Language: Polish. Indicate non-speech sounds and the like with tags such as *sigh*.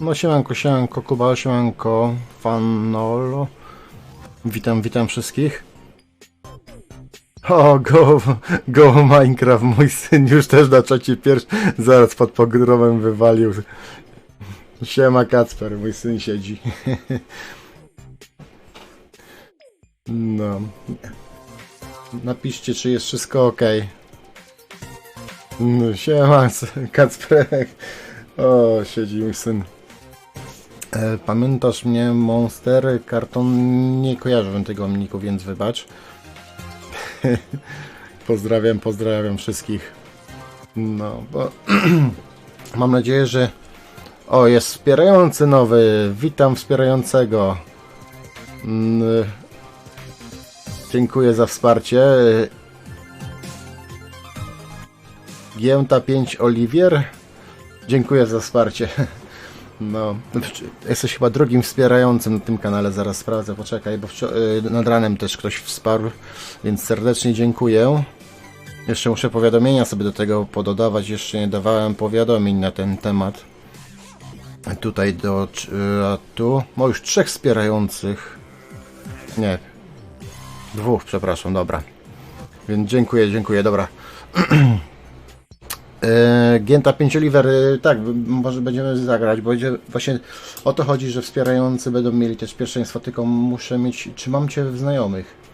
No siemanko, siemanko, Kuba, siemanko, Fanolo. Witam, witam wszystkich. O, go, go Minecraft, mój syn już też na czacie pierwszy, zaraz pod pogromem wywalił. Siema Kacper, mój syn siedzi. *laughs* No. Napiszcie, czy jest wszystko ok. No, siema, *laughs* Kacprek. O, siedzi mój syn. E, pamiętasz mnie, Monster? Karton nie kojarzyłem tego omniku, więc wybacz. *laughs* pozdrawiam, pozdrawiam wszystkich. No, bo *clears throat* mam nadzieję, że. O, jest wspierający nowy. Witam wspierającego. Mm, Dziękuję za wsparcie. Gięta 5 Oliwier. Dziękuję za wsparcie. *laughs* No, jesteś chyba drugim wspierającym na tym kanale, zaraz sprawdzę, poczekaj, bo y, nad ranem też ktoś wsparł, więc serdecznie dziękuję. Jeszcze muszę powiadomienia sobie do tego pododawać, jeszcze nie dawałem powiadomień na ten temat. Tutaj do, y, a tu, no już trzech wspierających. Nie, dwóch, przepraszam, dobra. Więc dziękuję, dziękuję, dobra. *clears throat* E, Gięta 5 Oliver, e, tak, może będziemy zagrać, bo będzie, właśnie o to chodzi, że wspierający będą mieli też pierwszeństwo, tylko muszę mieć, czy mam Cię w znajomych?